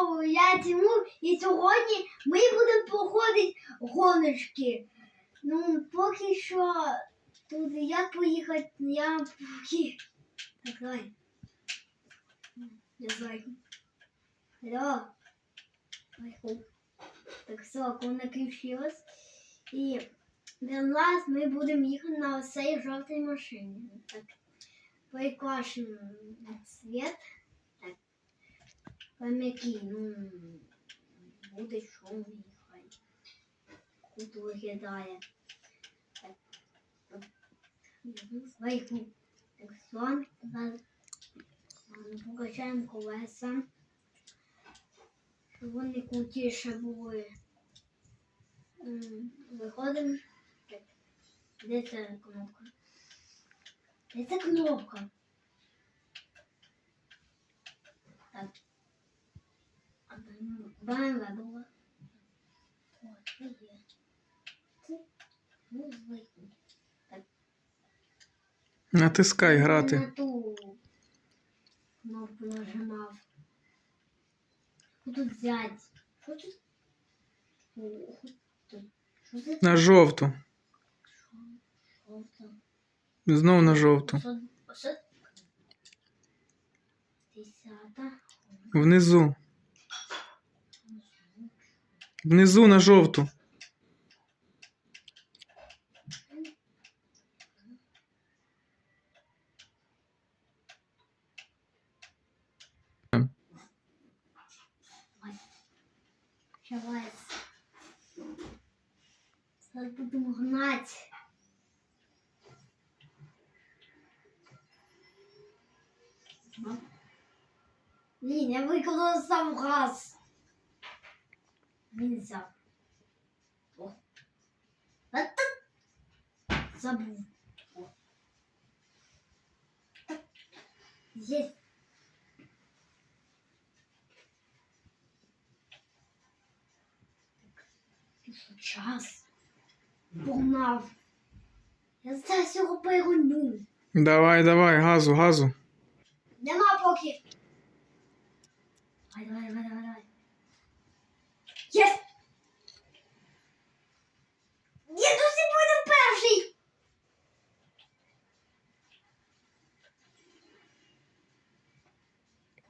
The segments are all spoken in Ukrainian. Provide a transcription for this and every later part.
знову я Тимур, і сьогодні ми будемо проходити гоночки. Ну, поки що тут як поїхати, я поки. Так, давай. Знаю. Алло. Так, все, вона включилась. І для нас ми будемо їхати на цій жовтій машині. Так, переклашемо цвет. Там ну, буде чорний, хай. Круто виглядає. Зараз ладно, покачаємо колеса. Щоб вони крутіше були. Виходимо. Де ця кнопка? Де ця кнопка? Так. А БМВ була. О, це є. Це, ну, звикну. Натискай грати. На ту кнопку нажимав. Тут взяти? Що тут? Що це? На жовту. Це? Знов на жовту. Що? Що? Десята. Внизу. Внизу на жовту. Зараз будемо гнати. Блін, я виклала сам газ. Нельзя. О. Забыл. О. Так. Есть. Ти що, час? Погнав. Я зараз його перегоню. Давай, давай, газу, газу. Нема поки. Давай, давай, давай, давай,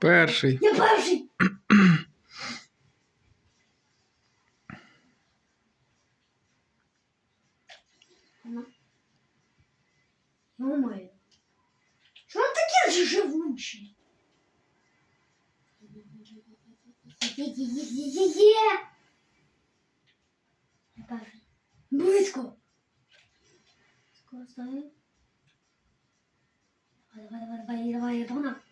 Перший. Я перший! Ну. Ё-моё. Що він таке ж живучий? Є-є-є-є-є-є! Близько! Скоро стою. Давай, давай, давай, давай, давай, я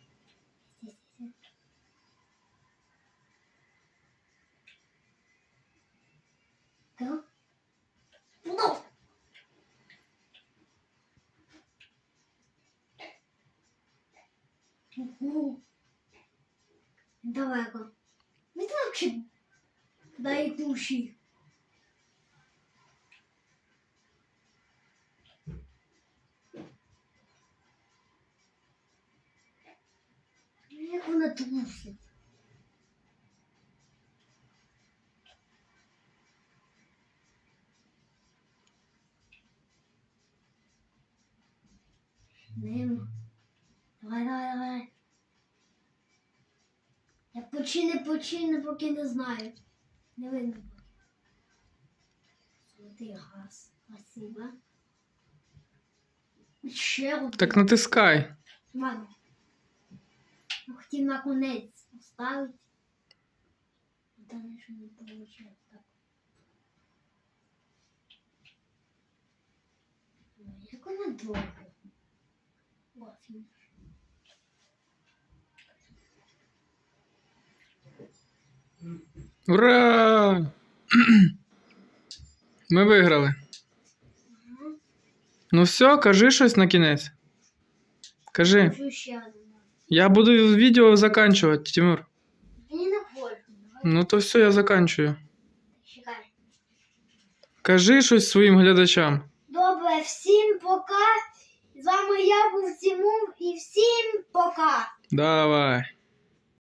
Далеко. Не так ще дай куші. Як вона трусить? Нема. Почине, почине, поки не знаю. Не видно поки. Золотий газ. Спасибо. Ще один. Так натискай. Ладно. Ну, Хотів на конець поставити. Та що не вийшло. Так. Ну, Як вона довго. О, Ура! Ми виграли. Ну все, кажи щось на кінець. Кажи. Я буду відео заканчувати, Тимур. Ну то все, я заканчую. Кажи щось своїм глядачам. Добре, всім пока. З вами я був Тимур і всім пока. Давай.